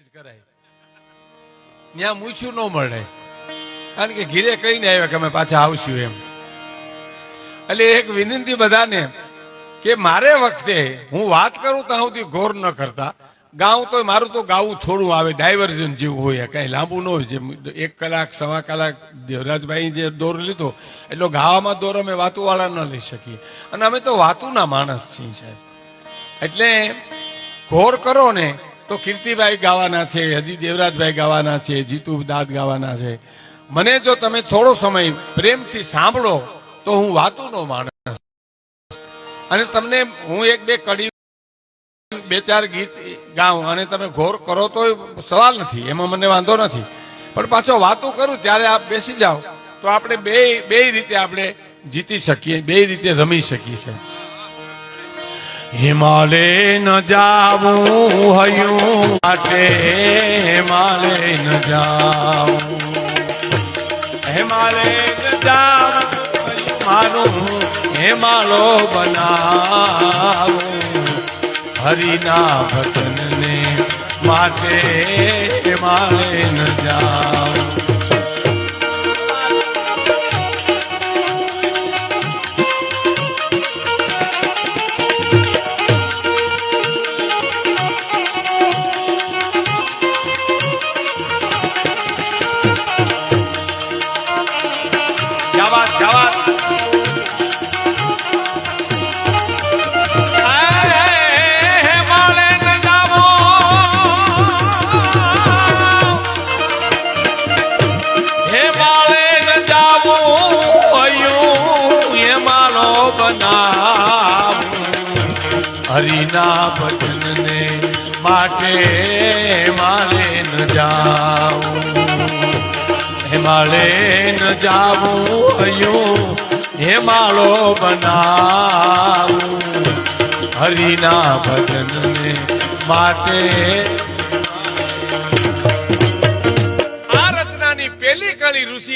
જ કરાય. ત્યાં મૂછ્યું ન મળે. કારણ કે ઘીરે કહીને આવ્યા કે અમે પાછા આવશું એમ. એટલે એક વિનંતી બધાને કે મારે વખતે હું વાત કરું તો સુધી ગોર ન કરતા. ગાઉં તો મારું તો ગાવું થોડું આવે, ડાયવર્ઝન જેવું હોય, કઈ લાંબુ ન હોય. જેમ એક કલાક, સવા કલાક દેવરાજભાઈ જે દોર લીધો, એટલો ગાવામાં દોર અમે વાતું વાળા ન લઈ શકીએ. અને અમે તો વાતુના માણસ છીએ સાહેબ. એટલે ઘોર કરો ને તો કીર્તિભાઈ ગાવાના છે, હજી દેવરાજભાઈ ગાવાના છે જીતુ દાદ ગાવાના છે. મને જો તમે થોડો સમય પ્રેમથી સાંભળો, તો હું વાતુનો માણસ. અને તમને હું એક બે કડી, બે ચાર ગીત ગાઉં અને તમે ઘોર કરો તો સવાલ નથી, એમાં મને વાંધો નથી. પણ પાછો વાતો કરું, ત્યારે આપ બેસી જાઓ. તો આપણે બે બે રીતે આપણે જીતી શકીએ, બે રીતે રમી શકીએ છીએ. હિમાલય ન જાવું હયું માટે હિમાલય ન જાવું. હિમાલય ન જાવું મારું હિમાલો બનાવું. હરિના ભજનને માટે હિમાલય ન જાઉં હરિના ભજનને માટે મારે ન જાઉં હિમાલય ન જાવું અયું હિમાળો બનાવું. હરિના ભજનને માટે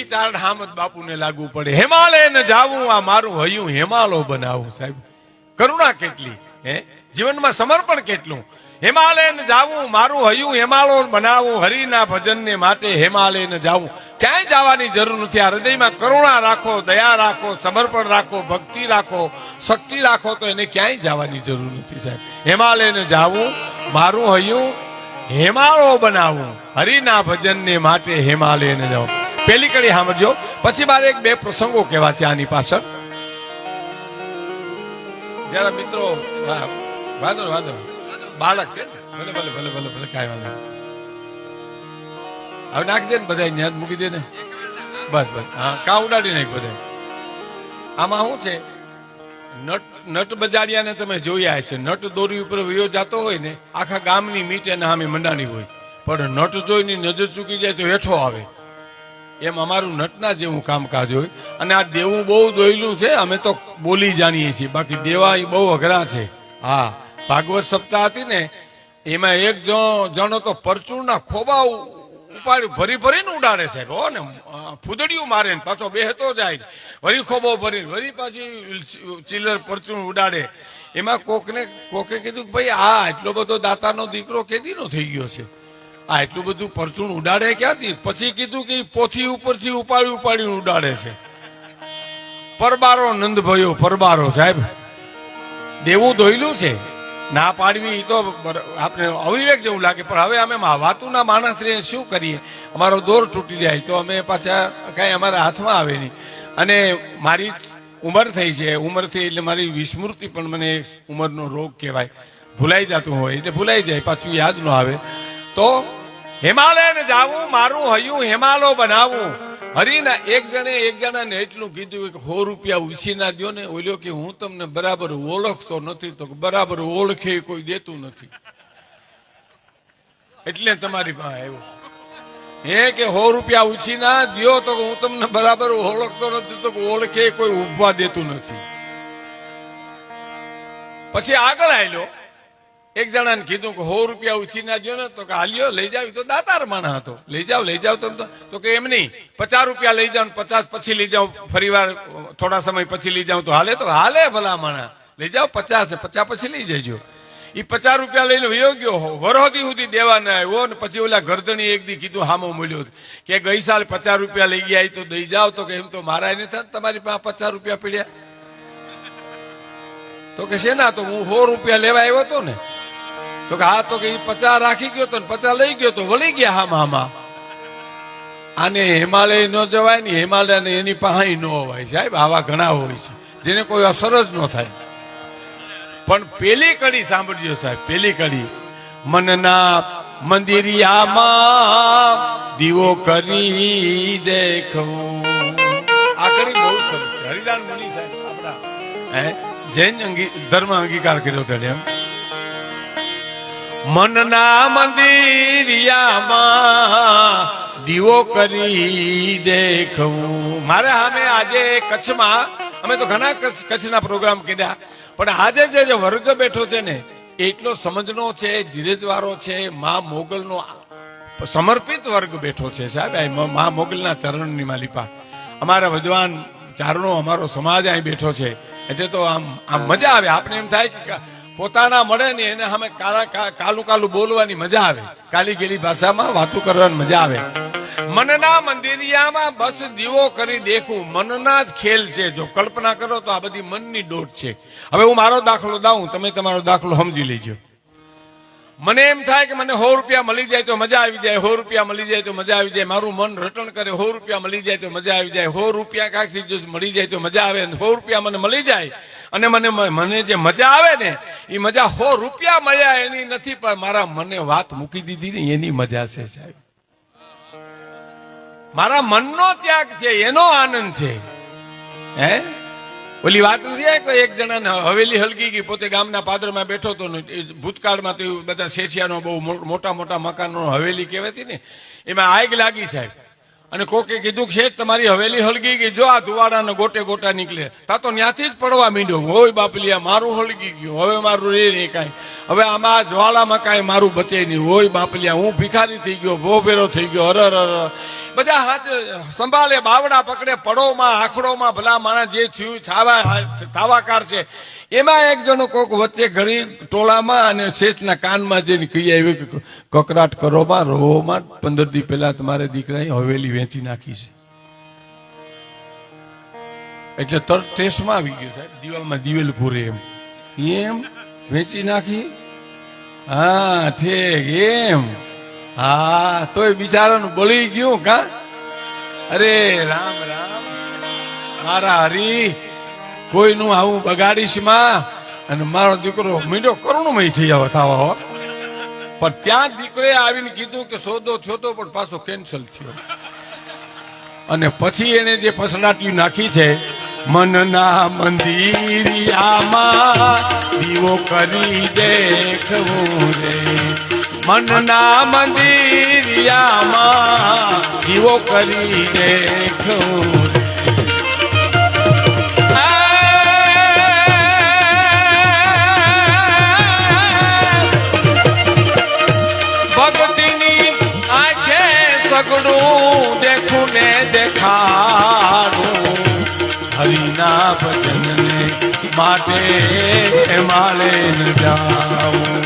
ઋષિ ચારણ હામદ બાપુને લાગુ પડે. હિમાલય ને જાવું, આ મારું હયું હિમાલો બનાવું, સાહેબ. કરુણા કેટલી, હે? જીવનમાં સમર્પણ કેટલું? હિમાલય ને જાવું, મારું હયું હિમાલય બનાવું, હરિના ભજનને માટે હિમાલય ને જાવું. ક્યાંય જવાની જરૂર નથી, આ હૃદયમાં કરુણા રાખો, દયા રાખો, સમર્પણ રાખો, ભક્તિ રાખો, શક્તિ રાખો, તો એને ક્યાંય જવાની જરૂર નથી, સાહેબ. હિમાલય ને જાવું, મારું હયું હેમાળો બનાવું, હરિના ભજનને માટે હિમાલય ને જાવું. પેલી કડી સાંભળજો. પછી મારે એક બે પ્રસંગો કહેવા છે આની પાછળ. જરા મિત્રો વાંધો વાંધો. બાળક છે ભલે ભલે ભલે ભલે ભલે, કાંઈ વાંધો. હવે નાખી દે ને બધા ન્યાદ મૂકી દે ને. બસ બસ. હા, કા ઉડાડી નાખ બધા આમાં શું છે? નટ નટ બજાડિયાને તમે જોયા છે નટ દોરી ઉપર વયો જતો હોય ને, આખા ગામની મીટ એના મંડાણી હોય. પણ નટ જોઈને નજર ચૂકી જાય તો હેઠો આવે. એમ અમારું નટના જેવું કામકાજ હોય. અને આ દેવું બહુ દોયલું છે, અમે તો બોલી જાણીએ છીએ. બાકી દેવા એ બહુ અઘરા છે. હા, ભાગવત સપ્તાહ હતી ને, એમાં એક જણો તો પરચુરના ખોબા ઉપાડી ભરી ભરીને ઉડાડે સાહેબ. હો ને ફૂદડિયું મારે પાછો બેહતો જાય. વરી ખોબો ભરીને, વરી પાછી ચિલ્લર પરચું ઉડાડે. એમાં કોકને, કોકે કીધું કે ભાઈ આ એટલો બધો દાતાનો દીકરો કેદીનો થઈ ગયો છે. આ એટલું બધું પરચુણ ઉડાડે ક્યાંથી? પછી કીધું કે પોથી ઉપરથી ઉપાડી ઉપાડી ઉડાડે છે. પરબારો નંદ ભયો, પરબારો સાહેબ. દેવું ધોયલું છે. ના પાડવી તો આપણે અવિવેક જેવું લાગે, પણ હવે અમે વાતુના માણસ રહીએ શું કરીએ? અમારો દોર તૂટી જાય, તો અમે પાછા કઈ અમારા હાથમાં આવે નહીં. અને મારી ઉંમર થઈ છે, ઉંમર થઈ એટલે મારી વિસ્મૃતિ પણ મને ઉંમરનો રોગ કહેવાય. ભૂલાઈ જતું હોય, એટલે ભૂલાઈ જાય, પાછું યાદ ન આવે. તો હિમાલય ને જાવું, મારું હયું હિમાલો બનાવું. હરીના એક જણે એક જણાને એટલું કીધું કે સો રૂપિયા ઉછી ના. દો ને ઓલ્યો કે હું તમને બરાબર ઓળખતો નથી તો બરાબર ઓળખે કોઈ દેતું નથી. એટલે તમારી પાસે આવ્યો. હે કે સો રૂપિયા ઉછી ના દ્યો તો હું તમને બરાબર ઓળખતો નથી તો ઓળખે કોઈ ઉભવા દેતું નથી. પછી આગળ આવેલો એક જણાને કીધું કે સો રૂપિયા ઉછી ના ગયો ને, તો કે હાલ્યો, લઈ જાવ. તો દાતાર માણા હતો. લઈ જાવ લઈ જાવ તમે તો. કે એમ નહીં, પચાસ રૂપિયા લઈ જાવ પચાસ પછી લઈ જાવ ફરી વાર થોડા સમય પછી લઈ જાવ તો હાલે તો હાલે ભલા માણા લઈ જાવ, પચાસ પચાસ પછી લઈ જજો. એ પચાસ રૂપિયા લઈને વયો ગયો. વરોધી સુધી દેવા ના આવ્યો ને પછી ઓલા ગરદણી એક દી કીધું, હામો મળ્યો કે ગઈ સાલ પચાસ રૂપિયા લઈ ગયા તો દઈ જાવ. તો કે એમ તો મારા એને થાય તમારી પાસે પચાસ રૂપિયા પડ્યા. તો કે શેના? તો હું સો રૂપિયા લેવા આવ્યો હતો ને? તો કે હા, તો કે પચા રાખી ગયો તો પચા લઈ ગયો તો વળી ગયા હામાં હામાં. આને હિમાલય ન જવાય ને હિમાલય ને એની પહાઈ ન હોવાય સાહેબ, આવા ઘણા હોય છે, જેને કોઈ અસર જ ન થાય. પણ પેલી કડી સાંભળજો સાહેબ, પેલી કડી. મનના મંદિરિયામાં દીવો કરી દેખવું. આ કડી બહુ સરસ હરિદાન મુનિ સાહેબ આપણા, હે, જૈન ધર્મ અંગીકાર કર્યો તેણે એમ. મનના મંદિરિયામાં દીવો કરી દેખવું. મારે અમે આજે કચ્છમાં, અમે તો ઘણા કચ્છ- કચ્છના પ્રોગ્રામ કર્યા, પણ આજે જે વર્ગ બેઠો છે ને, એટલો સમજનો છે ધીરજવારો છે, મા મોગલનો સમર્પિત વર્ગ બેઠો છે સાહેબ મા મોગલના ચરણની માલિપા. અમારા વિદ્વાન ચારણો, અમારો સમાજ અહીં બેઠો છે. એટલે તો આમ આમ મજા આવે. આપણે એમ થાય કે પોતાના મળે ને એને સામે કાલું કાલું બોલવાની મજા આવે. કાલી ગેલી ભાષામાં વાતો કરવાની મજા આવે. મનના મંદિરિયામાં બસ દીવો કરી દેખું. મનના જ ખેલ છે. જો કલ્પના કરો તો આ બધી મનની દોટ છે. હવે હું મારો દાખલો દાઉં. તમે તમારો દાખલો સમજી લેજો. મને એમ થાય કે મને સો રૂપિયા મળી જાય તો મજા આવી જાય. સો રૂપિયા મળી જાય તો મજા આવી જાય. મારું મન રટણ કરે. સો રૂપિયા મળી જાય તો મજા આવી જાય. સો રૂપિયા કાંઈક જો મળી જાય તો મજા આવે. સો રૂપિયા મને મળી જાય અને મને મને જે મજા આવે ને એ મજા સો રૂપિયા મળ્યા એની નથી, પણ મારા મને વાત મૂકી દીધી ને, એની મજા છે સાહેબ. મારા મનનો ત્યાગ છે, એનો આનંદ છે. હે? ઓલી વાત નથી એક જણાને હવેલી હલકી ગઈ, પોતે ગામના પાદરમાં બેઠો હતો ભૂતકાળમાં તો બધા શેઠિયાનો બહુ મોટા મોટા મકાનો હવેલી કહેવાતી ને, એમાં આગ લાગી સાહેબ. અને કોકે કીધું છે તમારી હવેલી હલગી ગઈ, જો આ ધુવાડાના ગોટે ગોટા નીકળે. તા તો ત્યાંથી જ પડવા માંડ્યો. હોય બાપલિયા મારું હલગી ગયું. હવે મારું રે નહીં કાંઈ. હવે આમાં જ્વાળામાં કાંઈ મારું બચે નહીં. હોય બાપલિયા હું ભિખારી થઈ ગયો ભો ભેરો થઈ ગયો હર હર. બધા હાથ સંભાળે, બાવડા પકડે, પડોમાં, આખડોમાં, ભલા માણસ જે થયું થાવા થાવાકાર છે. એમાં એક જણો કોક વચ્ચે ઘડી ટોળામાં અને શેઠના કાનમાં જઈને કહી આવ્યું કે કકરાટ કરોમાં, રોમાં, પંદર દી પહેલા તમારે દીકરાએ હવેલી વેચી નાખી છે. એટલે તરત ટેસ્ટમાં આવી ગયો સાહેબ, દિવાલમાં દિવેલ પૂરે એમ. એમ વેચી નાખી? હા, ઠીક, એમ. હા, તોય બિચારાનું બળી ગયું, કા? અરે, રામ રામ. મારા હરી, કોઈનું આવું બગાડીશમાં? અને મારો દીકરો મીંડો કરુણમય થઈ જાવ હો. પણ ત્યાં દીકરે આવીને કીધું કે સોદો થયો તો પણ પાછો કેન્સલ થયો. અને પછી એને જે ફસડાટી નાખી છે મનના મંદિરિયામાં દીવો કરી દેખવું રે. મનના મંદિરિયામાં દીવો કરી દેખવું માટે ન જાઉં.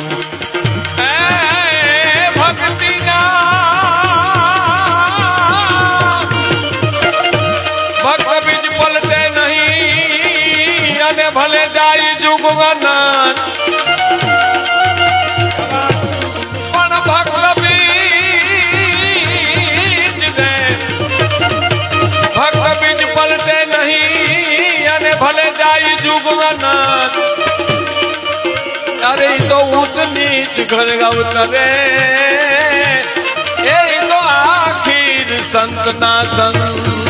ભલે જાય જુગવન જાય જુગવન અરે તો ઊંચ નીચ ઘર અવતરે એ ઈ તો આખીર સંતના સંગ.